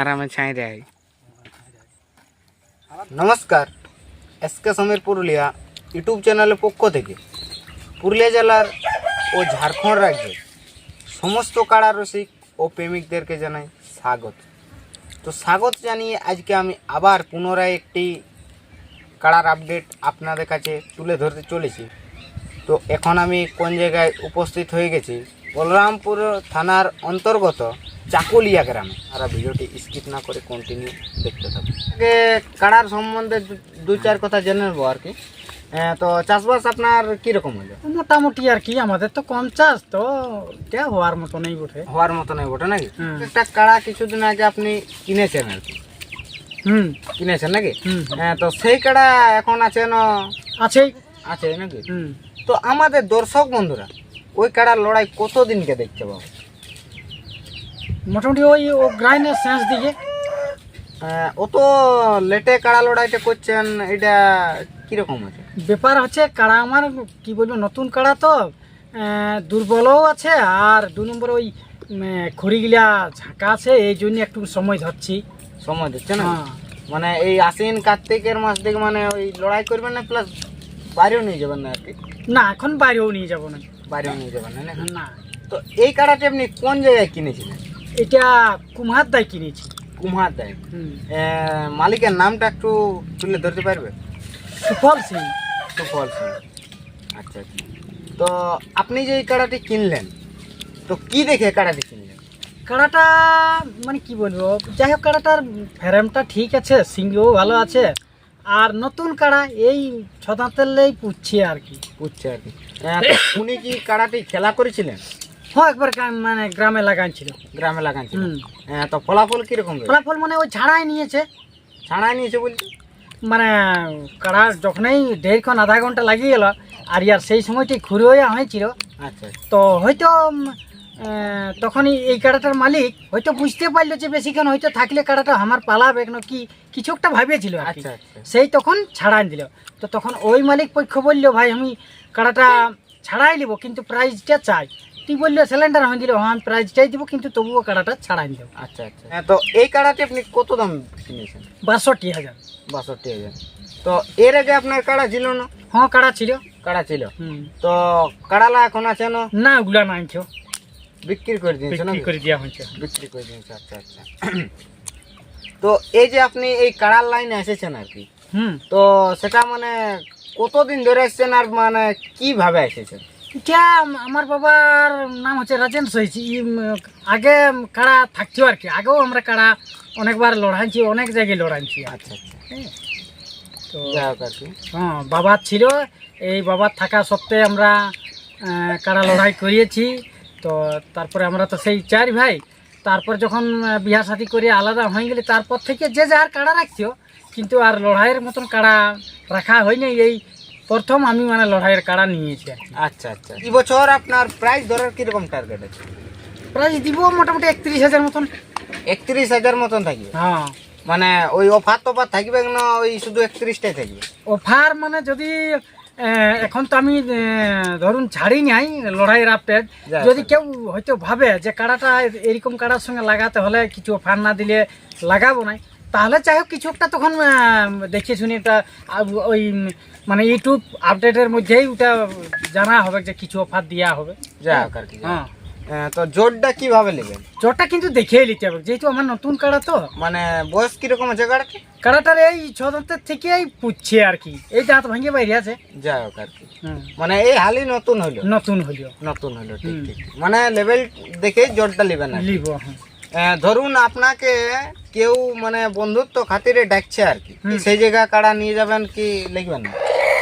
আরামে ছাই দেয়। নমস্কার, এসকে সমীর পুরুলিয়া ইউটিউব চ্যানেলের পক্ষ থেকে। পুরুলিয়া জেলার ও ঝাড়খণ্ড রাজ্যের সমস্ত কাড়া রসিক ও প্রেমিকদেরকে জানাই স্বাগত। তো স্বাগত জানিয়ে আজকে আমি আবার পুনরায় একটি কাড়ার আপডেট আপনাদের কাছে তুলে ধরতে চলেছি। তো এখন আমি কোন জায়গায় উপস্থিত হয়ে গেছি? বলরামপুর থানার অন্তর্গত চাকুলিয়া গ্রামে। তারা ভিডিওটি স্কিপ না করে কন্টিনিউ দেখতে থাকুন। আগে কাড়ার সম্বন্ধে দু- চার কথা জেনে নেব আর কি। তো চাষবাস আপনার কীরকম হলো? মোটামুটি আর কি আমাদের তো কম চাষ তো এটা হওয়ার মতো নেই বটে। হওয়ার মতো নেই বটে নাকি। একটা কাড়া কিছুদিন আগে আপনি কিনেছেন আর কি। হুম। কিনেছেন নাকি? হ্যাঁ তো সেই কাড়া এখন আছে না? আছেই। আছে নাকি? হুম। তো আমাদের দর্শক বন্ধুরা ওই কাড়ার লড়াই কত দিনকে দেখতে পাবো? মোটামুটি ওই ও গ্রাইনের শেষ দিকে। আহ, ও তো লেটে কাড়া লড়াইটা করছেন এটা কীরকম আছে? ব্যাপার হচ্ছে কাড়া আমার কি বলব নতুন কাড়া তো দুর্বলও আছে আর দু নম্বর ওই খড়িগুলা ঝাঁকা আছে এই জন্য একটু সময় ধরছি। সময় ধরছে না? হ্যাঁ। মানে এই আশ্বিন কার্তিকের মাস থেকে মানে ওই লড়াই করবেন না প্লাস বাইরেও নিয়ে যাবেন না আর কি? না এখন বাইরেও নিয়ে যাব না। বাইরেও নিয়ে যাবেন না না? না। তো এই কাড়াটা আপনি কোন জায়গায় কিনেছিলেন? এটা কুমহার দায় কিনেছি কুমহার দেয় মালিকের নামটা একটু তুলে ধরতে পারবে? সুফল সিং। সুফল সিং। আচ্ছা আচ্ছা। তো আপনি যে এই কাড়াটি কিনলেন তো কি দেখে কাড়াটি কিনলেন? কাড়াটা মানে কি বলব যাই হোক কাড়াটার ফ্রেমটা ঠিক আছে সিংও ভালো আছে। আর নতুন কাড়া এই ছ দাঁতেরলেই পুচ্ছে আর কি। বুঝছে আর কি। উনি কি কাড়াটি খেলা করেছিলেন? একবার মানে গ্রামে লাগাইছিল গ্রামে লাগাচ্ছিল হুম। তো ফলাফল কীরকম ফলাফল মানে ওই ছাড়াই নিয়েছে। ছাড়াই নিয়েছে বলছি? মানে কাড়া যখনই দেড়ক্ষণ আধা ঘণ্টা লাগিয়ে গেল আর ইয়ার সেই সময়টি ঘুরে হয়ে হয়েছিল। আচ্ছা তো হয়তো তখনই এই কাড়াটার মালিক হয়তো বুঝতে পারল যে বেশিক্ষণ হয়তো থাকলে কাড়াটা আমার পালাবে কেন কি কিছু একটা ভাবিয়েছিল আচ্ছা আচ্ছা। সেই তখন ছাড়াই দিল। তো তখন ওই মালিক পক্ষ বলল ভাই আমি কাড়াটা ছাড়াই নিব কিন্তু প্রাইজটা চাই। তুই বলল সিলিন্ডার হয়ে দিল হ্যাঁ আমি প্রাইজটাই দিব কিন্তু তবুও কাড়াটা ছাড়াই দেবো আচ্ছা আচ্ছা। হ্যাঁ, তো এই কাড়াটি আপনি কত দাম কিনেছেন? বাষট্টি হাজার। বাষট্টি হাজার। তো এর আগে আপনার কাড়া ছিল না? হ্যাঁ কাড়া ছিল। কাড়া ছিল। হুম। তো কাড়ালা এখন আছে না? না ওগুলা নাই কেউ বিক্রি করে দিয়েছে না বিক্রি করে দেওয়া হয়েছে। বিক্রি করে দিয়েছে আচ্ছা আচ্ছা। তো এই যে আপনি এই কাড়ার লাইনে এসেছেন আর কি হুম। তো সেটা মানে কতদিন ধরে এসেছেন আর মানে কীভাবে এসেছেন? এটা আমার বাবার নাম হচ্ছে রাজেন সহিছি আগে কাড়া থাকতো আর কি আগেও আমরা কাড়া অনেকবার লড়াইছি অনেক জায়গায় লড়াইছি আচ্ছা আচ্ছা। হ্যাঁ। তো হ্যাঁ বাবার ছিল এই বাবার থাকা সত্ত্বে আমরা কাড়া লড়াই করিয়েছি। তো তারপরে আমরা তো সেই চার ভাই তারপর যখন বিয়া শাদি করে আলাদা হয়ে গেলে তারপর থেকে যে যার কাড়া রাখছো কিন্তু আর লড়াইয়ের মতন কাড়া রাখা হয়নি এই প্রথম আমি মানে লড়াইয়ের কাড়া নিয়েছি আচ্ছা আচ্ছা। এই বছর আপনার প্রাইস ধরার কীরকম টার্গেট আছে? প্রাইস দিব মোটামুটি একত্রিশ হাজার মতন। একত্রিশ হাজার মতন থাকবে? হ্যাঁ। মানে ওই অফার টফার থাকবে না ওই শুধু একত্রিশটাই থাকবে? অফার মানে যদি এখন তো আমি ধরুন ছাড়ি নাই লড়াইয়ের আপডেট যদি কেউ হয়তো ভাবে যে কাড়াটা এরকম কাড়ার সঙ্গে লাগাতে হলে কিছু অফার না দিলে লাগাবো না তাহলে যাই হোক কিছু একটা তখন দেখে শুনি একটা ওই মানে ইউটিউব আপডেটের মধ্যেই ওটা জানা হবে যে কিছু অফার দেওয়া হবে। যাই হোক আর কি হ্যাঁ। হ্যাঁ, তো জোরটা কীভাবে নেবেন? চোরটা কিন্তু দেখেই নিতে হবে যেহেতু আমার নতুন কাড়া তো। মানে বয়স কীরকম আছে গাড়াটি কাড়াটার এই ছ দাঁতের থেকেই পুচ্ছে আর কি এই দাঁত ভাঙে বাইরে আছে। যাই হোক আর কি। মানে এই হালি নতুন হইল নতুন হলিও নতুন হইল ঠিক ঠিক মানে লেভেল দেখেই জোরটা নেবেন। লিব হ্যাঁ। ধরুন আপনাকে কেউ মানে বন্ধুত্ব খাতিরে ডাকছে আর কি। সেই জায়গা কারা নিয়ে যাবেন কি লিখবেন না?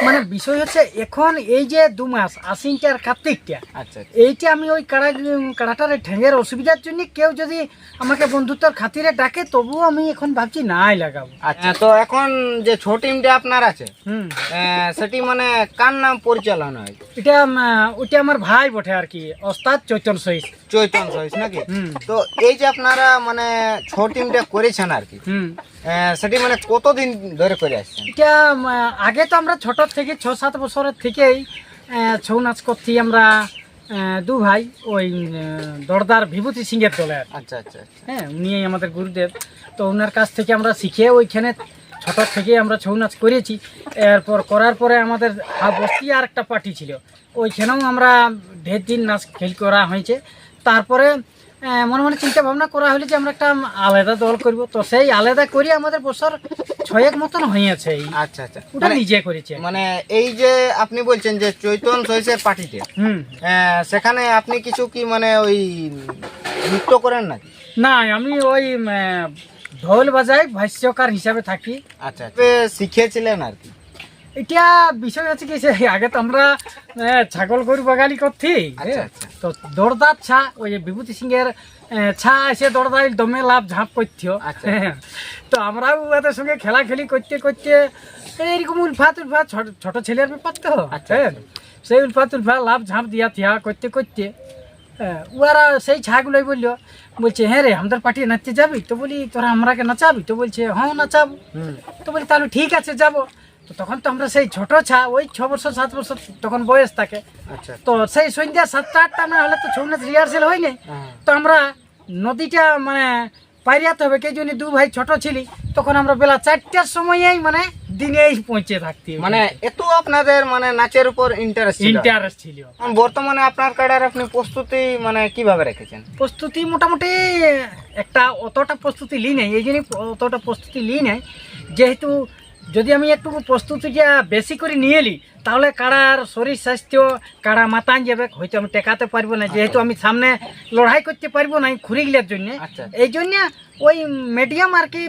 মানে বিষয় হচ্ছে এখন এই যে দু মাস আশ্বিনটা আর কার্তিকটা আচ্ছা আচ্ছা। এইটা আমি ওই কাড়া কাড়াটার ঠেঙের অসুবিধার জন্য কেউ যদি আমাকে বন্ধুত্বর খাতিরে ডাকে তবুও আমি এখন ভাবছি নাই লাগাবো। আচ্ছা তো এখন যে ছোট টিমটা আপনার আছে হুম। সেটি মানে কার নাম পরিচালনা হয়? এটা ওটা আমার ভাই বটে আর কি ওস্তাদ চৈতন সহিত চৈতন সহিস নাকি? হুম। তো এই যে আপনারা মানে ছোট টিমটা করেছেন আর কি হুম। সেটি মানে কতদিন ধরে করে আসছেন? এটা আগে তো আমরা ছোট থেকে ছ সাত বছরের থেকেই ছৌ নাচ করছি আমরা দু ভাই ওই দরদার বিভূতি সিংয়ের দলে আচ্ছা আচ্ছা আচ্ছা। হ্যাঁ উনি আমাদের গুরুদেব। তো ওনার কাছ থেকে আমরা শিখে ওইখানে ছোট থেকে আমরা ছৌ নাচ করেছি। এরপর করার পরে আমাদের বস্তি আর একটা পার্টি ছিল। ওইখানেও আমরা ঢের দিন নাচ খেল করা হয়েছে। তারপরে মনে মনে চিন্তা ভাবনা করা হলো যে আমরা একটা আলাদা দল করব। তো সেই আলাদা করে আমাদের বছর ছয়েক মতন হয়েছে আচ্ছা আচ্ছা। ওটা মানে- নিজে করেছে মানে এই যে আপনি বলছেন যে চৈতন সহিসের পার্টিতে হুম। সেখানে আপনি কিছু কি মানে ওই নৃত্য করেন নাকি? না আমি ওই ঢোল বাজাই ভাষ্যকার হিসাবে থাকি। আচ্ছা আচ্ছা। শিখিয়েছিলেন আর কি? এটা বিষয় আছে কি আগে তো আমরা ছাগল গরু বাগালি করছি আচ্ছা, হ্যাঁ। আচ্ছা। তো দরদার ছা ওই যে বিভূতি সিং এর ছা এসে দরদাই দমে লাভ ঝাঁপ করছ আচ্ছা। হ্যাঁ। তো আমরাও ওদের সঙ্গে খেলাখেলি করতে করতে এইরকম উলফাত উলফাত ছোট ছেলের ব্যাপার তো হ্যাঁ। সেই উলফাত উলফাত লাভ ঝাঁপ দিয়া থিয়া করতে করতে ওরা সেই ছাগুলোই বলল বলছে হ্যাঁ রে আমাদের পার্টি নাচতে যাবি তো বলি তোরা আমরাকে নাচাবি তো বলছে হ্যাঁ নাচাবো তো বলি তাহলে ঠিক আছে যাব তো তখন তো আমরা সেই ছোট ছা ওই ছ বছর সাত বছর তখন বয়স থাকে। আচ্টা তো সেই সন্ধ্যা সাতটা আটটা না হলে তো ছৌ নাচ রিহার্সেল হয়নি। হ্যাঁ। তো আমরা নদীটা মানে পাইরিয়াতে হবে কে জন্য দু ভাই ছোট ছিলি তখন আমরা বেলা চারটার সময়েই মানে দিনেই পৌঁছে থাকতি মানে এত আপনাদের মানে নাচের উপর ইন্টারেস্ট ইন্টারেস্ট ছিল। বর্তমানে আপনার কাড়ার আপনি প্রস্তুতি মানে কীভাবে রেখেছেন? প্রস্তুতি মোটামুটি একটা অতটা প্রস্তুতি লি নাই এই জন্যই অতটা প্রস্তুতি লি নাই। যেহেতু যদি আমি একটু প্রস্তুতিটা বেশি করে নিয়ে এলি তাহলে কাড়ার শরীর স্বাস্থ্য কাড়া মাতান যাবে হয়তো আমি টেকাতে পারব না যেহেতু আমি সামনে লড়াই করতে পারব না খুঁড়িগুলোর জন্য আচ্ছা। এই জন্য ওই মিডিয়াম আর কি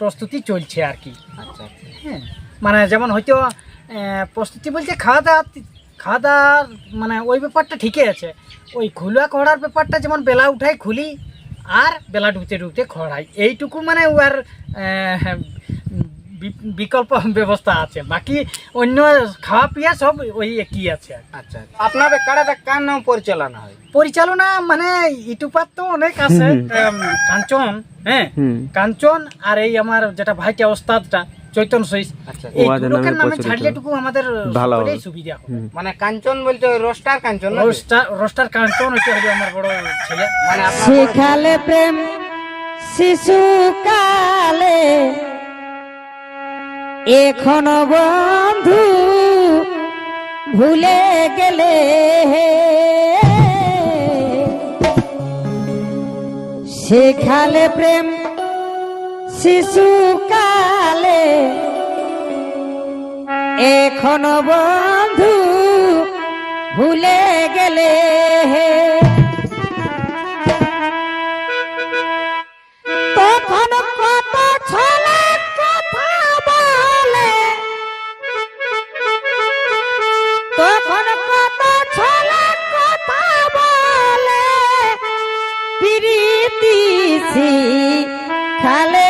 প্রস্তুতি চলছে আর কি আচ্ছা আচ্ছা। হ্যাঁ মানে যেমন হয়তো প্রস্তুতি বলতে খাওয়া দাওয়া খাওয়া দাওয়ার মানে ওই ব্যাপারটা ঠিকই আছে ওই খুলা খড়ার ব্যাপারটা যেমন বেলা উঠাই খুলি আর বেলা ঢুকতে ঢুকতে খড়াই এইটুকু মানে আহ, বি- বিকল্প ব্যবস্থা আছে। বাকি অন্য খাওয়া পিয়া সব ওই একই আছে আচ্ছা আপনার আপনাদের কার নাম পরিচালনা হয়? পরিচালনা মানে ইউটিউবার তো অনেক আছে। কাঞ্চন হ্যাঁ? কাঞ্চন আর এই আমার যেটা ভাইটা ওস্তাদটা চৈতন সইস আচ্ছা এই লোকের নামে ছাড়লেটুকু আমাদের সকলেই সুবিধা হবে। মানে কাঞ্চন বলতে roaster Kanchan roaster roaster Kanchan হলো আমার বড় ছেলে। মানে শিখালে প্রেম শিশুকালে এখনও বন্ধু ভুলে গেলে শিখালে প্রেম শিশুকালে এখনও বন্ধু ভুলে গেলে তখন প্রীতি খালে